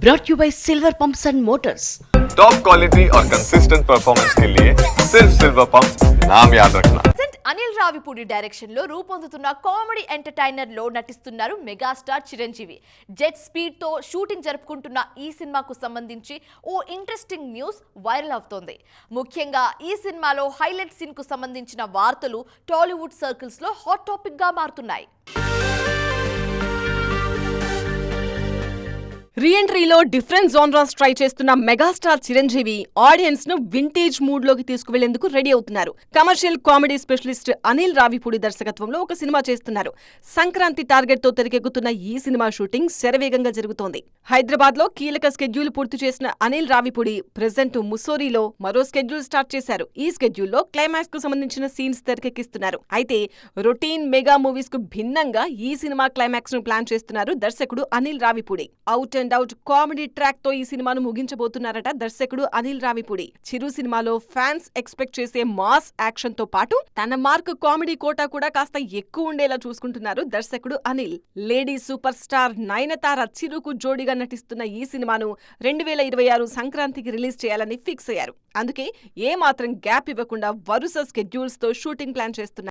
brought you by Silver Pumps and Motors. Top quality और consistent performance के लिए सिर्फ सिल्वर पंप नाम याद रखना ప్రజెంట్ అనిల్ రావిపూడి డైరెక్షన్ లో రూపొందుతున్న కామెడీ ఎంటర్టైనర్ లో నటిస్తున్నారు మెగాస్టార్ చిరంజీవి జెట్ స్పీడ్ తో షూటింగ్ జరుపుకుంటున్న ఈ సినిమాకు సంబంధించి ఓ ఇంట్రెస్టింగ్ న్యూస్ వైరల్ అవుతోంది ముఖ్యంగా ఈ సినిమాలో హైలైట్ సీన్ కు సంబంధించిన వార్తలు టాలీవుడ్ సర్కిల్స్ లో హాట్ టాపిక్ గా మారుతున్నాయి రీఎంట్రీలో డిఫరెంట్ జోన్రాస్ ట్రై చేస్తున్న మెగాస్టార్ చిరంజీవి ఆడియన్స్ను వింటేజ్ మూడ్లోకి తీసుకువెళ్ళేందుకు రెడీ అవుతున్నారు. Commercial comedy specialist Anil Ravipudi దర్శకత్వంలో ఒక సినిమా చేస్తున్నారు. సంక్రాంతి టార్గెట్తో తెరకెక్కుతున్న ఈ సినిమా షూటింగ్ శరవేగంగా జరుగుతోంది. హైదరాబాద్లో కీలక స్కెడ్యూల్ పూర్తి చేసిన అనిల్ రావిపూడి ప్రెజెంట్ ముస్సోరీలో మరో స్కెడ్యూల్ స్టార్ట్ చేశారు. ఈ స్కెడ్యూల్లో క్లైమాక్స్కు సంబంధించిన సీన్స్ తెరకెక్కిస్తున్నారు. అయితే రొటీన్ మెగా మూవీస్కు భిన్నంగా ఈ సినిమా క్లైమాక్స్ను ప్లాన్ చేస్తున్నారు దర్శకుడు Anil Ravipudi. Out and out comedy ట్రాక్తో ఈ సినిమాను ముగించబోతున్నారట దర్శకుడు అనిల్ రావిపూడి. చిరు సినిమాలో ఫ్యాన్స్ ఎక్స్పెక్ట్ చేసే మాస్ యాక్షన్తో పాటు తన మార్క్ కామెడీ కోటా కూడా కాస్త ఎక్కువ ఉండేలా చూసుకుంటున్నారు దర్శకుడు Anil. Lady super star Nayanthara చిరుకు జోడిగా నటిస్తున్న ఈ సినిమాను రెండు వేల ఇరవై ఆరు సంక్రాంతికి రిలీజ్ చేయాలని ఫిక్స్ అయ్యారు. అందుకే ఏ మాత్రం గ్యాప్ ఇవ్వకుండా వరుస స్కెడ్యూల్స్తో షూటింగ్ ప్లాన్ చేస్తున్నారు.